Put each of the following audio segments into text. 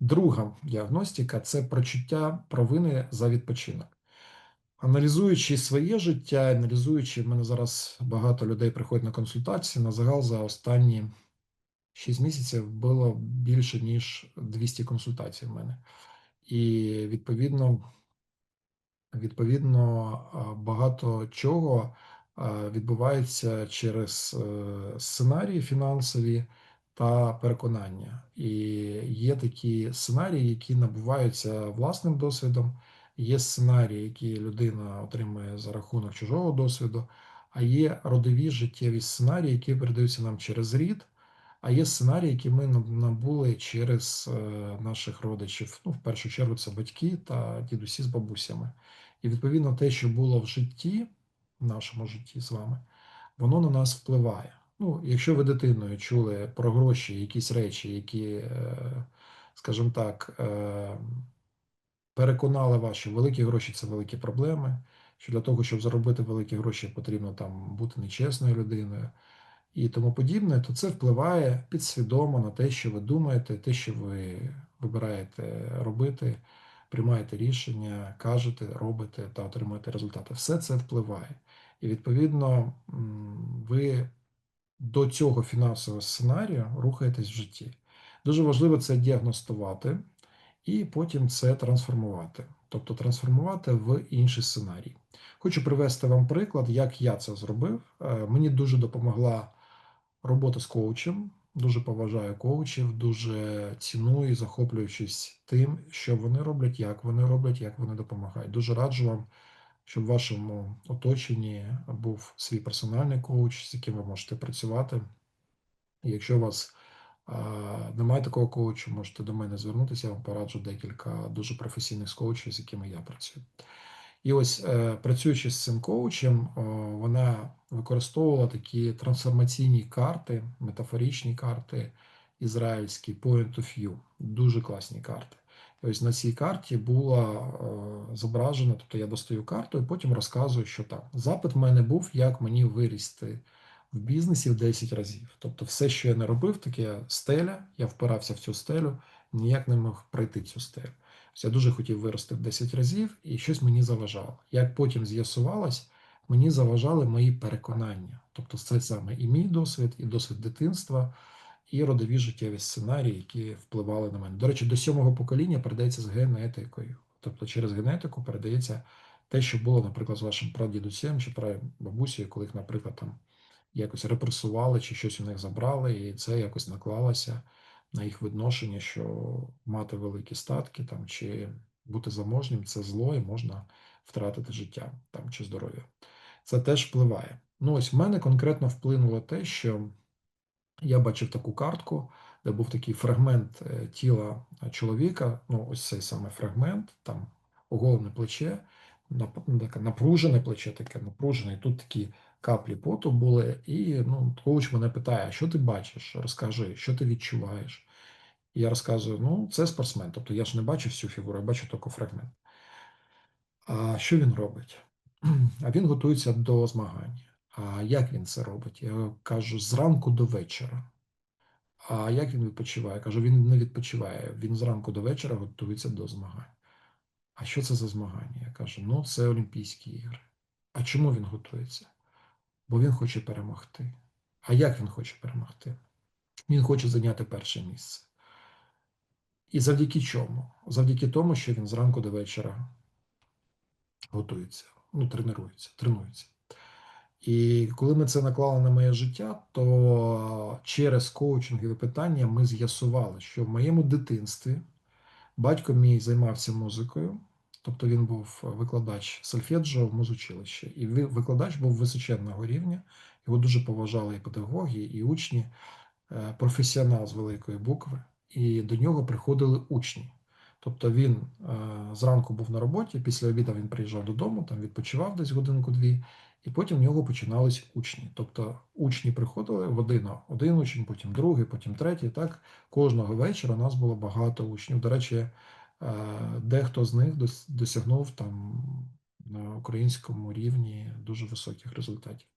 Друга діагностика це прочуття провини за відпочинок. Аналізуючи своє життя, аналізуючи, в мене зараз багато людей приходять на консультації, на загал за останні 6 місяців було більше, ніж 200 консультацій в мене. І відповідно, відповідно, багато чого відбувається через е, сценарії фінансові та переконання. І є такі сценарії, які набуваються власним досвідом, є сценарії, які людина отримує за рахунок чужого досвіду, а є родові життєві сценарії, які передаються нам через рід. А є сценарії, які ми набули через е, наших родичів. Ну, в першу чергу, це батьки та дідусі з бабусями. І відповідно те, що було в житті, в нашому житті з вами, воно на нас впливає. Ну, якщо ви дитиною чули про гроші, якісь речі, які, е, скажімо так, е, переконали вас, що великі гроші це великі проблеми, що для того, щоб заробити великі гроші, потрібно там бути нечесною людиною і тому подібне, то це впливає підсвідомо на те, що ви думаєте, те, що ви вибираєте робити, приймаєте рішення, кажете, робите та отримуєте результати. Все це впливає. І відповідно ви до цього фінансового сценарію рухаєтесь в житті. Дуже важливо це діагностувати і потім це трансформувати, тобто трансформувати в інший сценарій. Хочу привести вам приклад, як я це зробив. Е, Мені дуже допомогла робота з коучем. Дуже поважаю коучів, дуже ціную, захоплюючись тим, що вони роблять, як вони роблять, як вони допомагають. Дуже раджу вам, щоб в вашому оточенні був свій персональний коуч, з яким ви можете працювати. І якщо у вас немає такого коучу, можете до мене звернутися, я вам пораджу декілька дуже професійних коучів, з якими я працюю. І ось е, працюючи з цим коучем, вона використовувала такі трансформаційні карти, метафоричні карти, ізраїльські point of view, дуже класні карти. Ось на цій карті було е, зображено, тобто я достаю карту і потім розказую, що там. Запит в мене був, як мені вирісти в бізнесі в 10 разів. Тобто, все, що я не робив, таке стеля, я впирався в цю стелю, ніяк не мог пройти цю стелю. Тобто Я дуже хотів вирости в 10 разів, і щось мені заважало. Як потім з'ясувалось, мені заважали мої переконання. Тобто, це саме і мій досвід, і досвід дитинства, і родові життєві сценарії, які впливали на мене. До речі, до сьомого покоління передається з генетикою. Тобто, через генетику передається те, що було, наприклад, з вашим прадідусем чи прабабусею, коли їх, наприклад, там якось репресували чи щось у них забрали, і це якось наклалося на їх відношення, що мати великі статки там чи бути заможнім це зло і можна втратити життя там чи здоров'я. Це теж впливає. Ну, ось в мене конкретно вплинуло те, що я бачив таку картку, де був такий фрагмент е, тіла чоловіка. Ну, ось цей саме фрагмент, там оголене плече, напружене плече, таке напружене. І тут такі каплі поту були. І ну, коуч мене питає: що ти бачиш? Розкажи, що ти відчуваєш? І я розказую: ну, це спортсмен. Тобто я ж не бачу всю фігуру, я бачу тільки фрагмент. А що він робить? А він готується до змагань. А як він це робить? Я кажу, зранку до вечора. А як він відпочиває? Я кажу, він не відпочиває. Він зранку до вечора готується до змагань. А що це за змагання? Я кажу, ну це Олімпійські ігри. А чому він готується? Бо він хоче перемогти. А як він хоче перемогти? Він хоче зайняти перше місце. І завдяки чому? Завдяки тому, що він зранку до вечора готується, ну, тренується, тренується. І коли ми це наклали на моє життя, то через коучингові питання ми з'ясували, що в моєму дитинстві батько мій займався музикою, тобто він був викладач сольфеджіо в музучилищі, і викладач був височенного рівня, його дуже поважали і педагоги, і учні, е, професіонал з великої букви, і до нього приходили учні. Тобто він е, зранку був на роботі, після обіду він приїжджав додому, там відпочивав десь годинку-дві, і потім в нього починались учні. Тобто учні приходили в один, один учень, потім другий, потім третій. Так кожного вечора у нас було багато учнів. До речі, е, дехто з них досягнув там на українському рівні дуже високих результатів.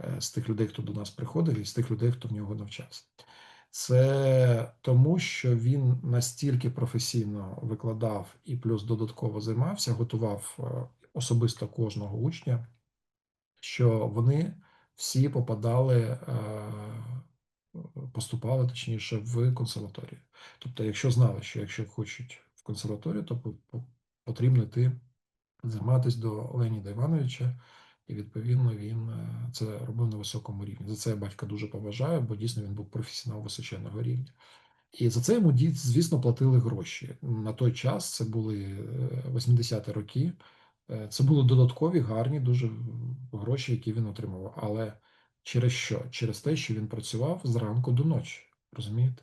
Е, З тих людей, хто до нас приходив, і з тих людей, хто в нього навчався. Це тому, що він настільки професійно викладав і плюс додатково займався, готував, е, особисто кожного учня, що вони всі попадали, е, поступали, точніше, в консерваторію. Тобто, якщо знали, що якщо хочуть в консерваторію, то по по потрібно йти займатись до Леоніда Івановича, і відповідно він, е, це робив на високому рівні. За це я батька дуже поважаю, бо дійсно він був професіонал височенного рівня. І за це йому звісно, платили гроші. На той час це були е, 80-ті роки. Е, Це були додаткові гарні дуже гроші, які він отримував. Але через що? Через те, що він працював зранку до ночі. Розумієте?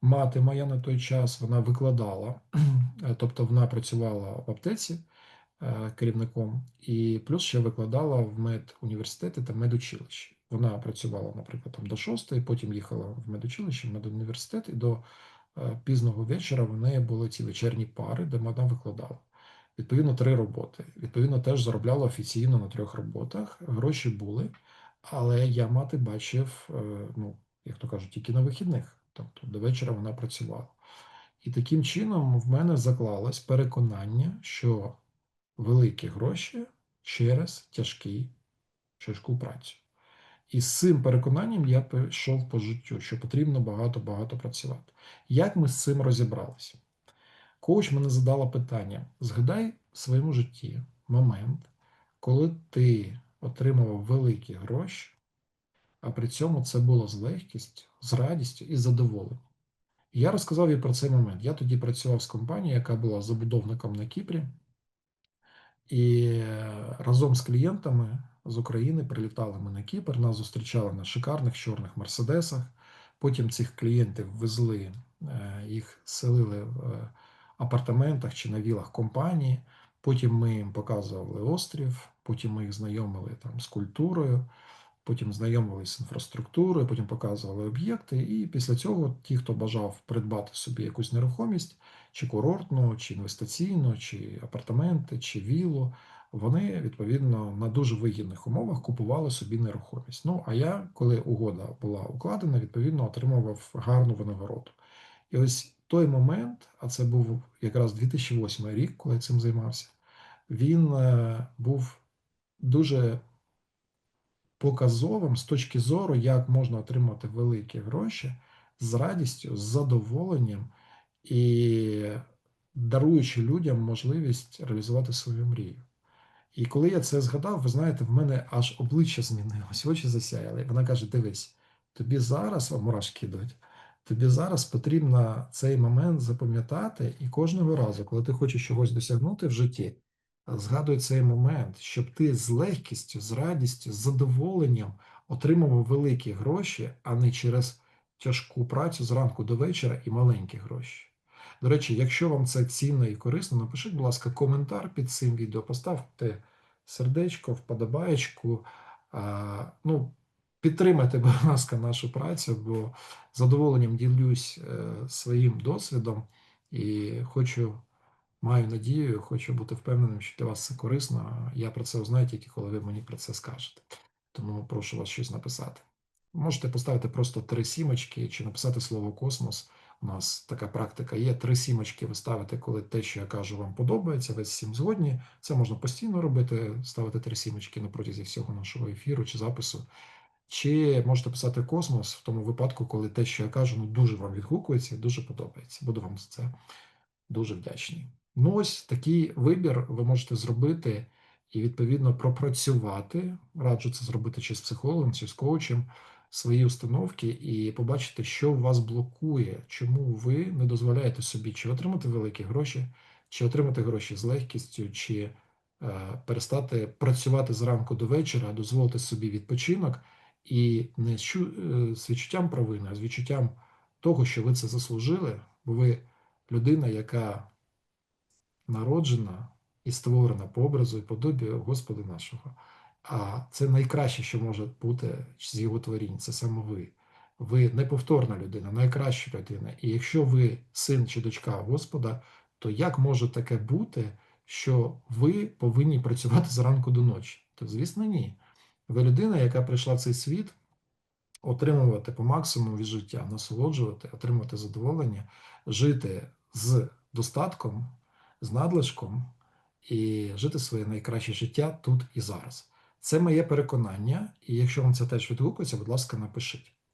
Мати моя на той час вона викладала, е, тобто вона працювала в аптеці е, керівником, і плюс ще викладала в медуніверситеті та медучилищі. Вона працювала, наприклад, там до шостої, потім їхала в медучилище, в медуніверситет, і до пізного вечора в неї були ці вечірні пари, де вона викладала. Відповідно, три роботи. Відповідно, теж заробляла офіційно на трьох роботах. Гроші були, але я мати бачив, е, ну, як то кажуть, тільки на вихідних. Тобто до вечора вона працювала. І таким чином в мене заклалось переконання, що великі гроші через тяжкий, тяжку працю. І з цим переконанням я пішов по життю, що потрібно багато-багато працювати. Як ми з цим розібралися? Коуч мене задала питання: згадай в своєму житті момент, коли ти отримував великі гроші, а при цьому це було з легкістю, з радістю і задоволенням. І я розказав їй про цей момент. Я тоді працював з компанією, яка була забудовником на Кіпрі, і разом з клієнтами з України прилітали ми на Кіпр, нас зустрічали на шикарних чорних мерседесах. Потім цих клієнтів везли, е, їх селили в е, апартаментах чи на вілах компанії. Потім ми їм показували острів, потім ми їх знайомили там з культурою, потім знайомилися з інфраструктурою, потім показували об'єкти. І після цього ті, хто бажав придбати собі якусь нерухомість, чи курортну, чи інвестиційну, чи апартаменти, чи віллу, вони відповідно на дуже вигідних умовах купували собі нерухомість. Ну а я, коли угода була укладена, відповідно отримував гарну винагороду. І ось той момент, а це був якраз 2008 рік, коли я цим займався, він е, був дуже показовим з точки зору, як можна отримати великі гроші з радістю, з задоволенням і даруючи людям можливість реалізувати свою мрію. І коли я це згадав, ви знаєте, в мене аж обличчя змінилось, очі засяяли. Вона каже: Дивись, тобі зараз мурашки йдуть, тобі зараз потрібно цей момент запам'ятати, і кожного разу, коли ти хочеш чогось досягнути в житті, згадуй цей момент, щоб ти з легкістю, з радістю, з задоволенням отримував великі гроші, а не через тяжку працю зранку до вечора і маленькі гроші. До речі, якщо вам це цінно і корисно, напишіть, будь ласка, коментар під цим відео, поставте сердечко, вподобаєчку. Ну, Підтримайте, будь ласка, нашу працю, бо задоволенням ділюсь е, своїм досвідом і хочу, маю надію, хочу бути впевненим, що для вас це корисно. Я про це узнаю тільки коли ви мені про це скажете. Тому прошу вас щось написати. Можете поставити просто три сімочки чи написати слово космос. У нас така практика є. Три сімочки ви ставите, коли те, що я кажу, вам подобається, ви з цим згодні. Це можна постійно робити, ставити три сімочки на протязі всього нашого ефіру чи запису. Чи можете писати космос в тому випадку, коли те, що я кажу, ну дуже вам відгукується, дуже подобається. Буду вам за це дуже вдячний. Ну, ось такий вибір ви можете зробити і, відповідно, пропрацювати. Раджу це зробити чи з психологом, чи з коучем свої установки і побачити, що вас блокує, чому ви не дозволяєте собі чи отримати великі гроші, чи отримати гроші з легкістю, чи е, перестати працювати зранку до вечора, дозволити собі відпочинок і не з е, відчуттям провини, а з відчуттям того, що ви це заслужили, бо ви людина, яка народжена і створена по образу і подобі Господа нашого. А це найкраще, що може бути з його творінь, це саме ви. Ви неповторна людина, найкраща людина. І якщо ви син чи дочка Господа, то як може таке бути, що ви повинні працювати зранку до ночі? То, звісно, ні. Ви людина, яка прийшла в цей світ отримувати по максимуму від життя, насолоджувати, отримувати задоволення, жити з достатком, з надлишком і жити своє найкраще життя тут і зараз. Це моє переконання, і якщо вам це теж відгукується, будь ласка, напишіть.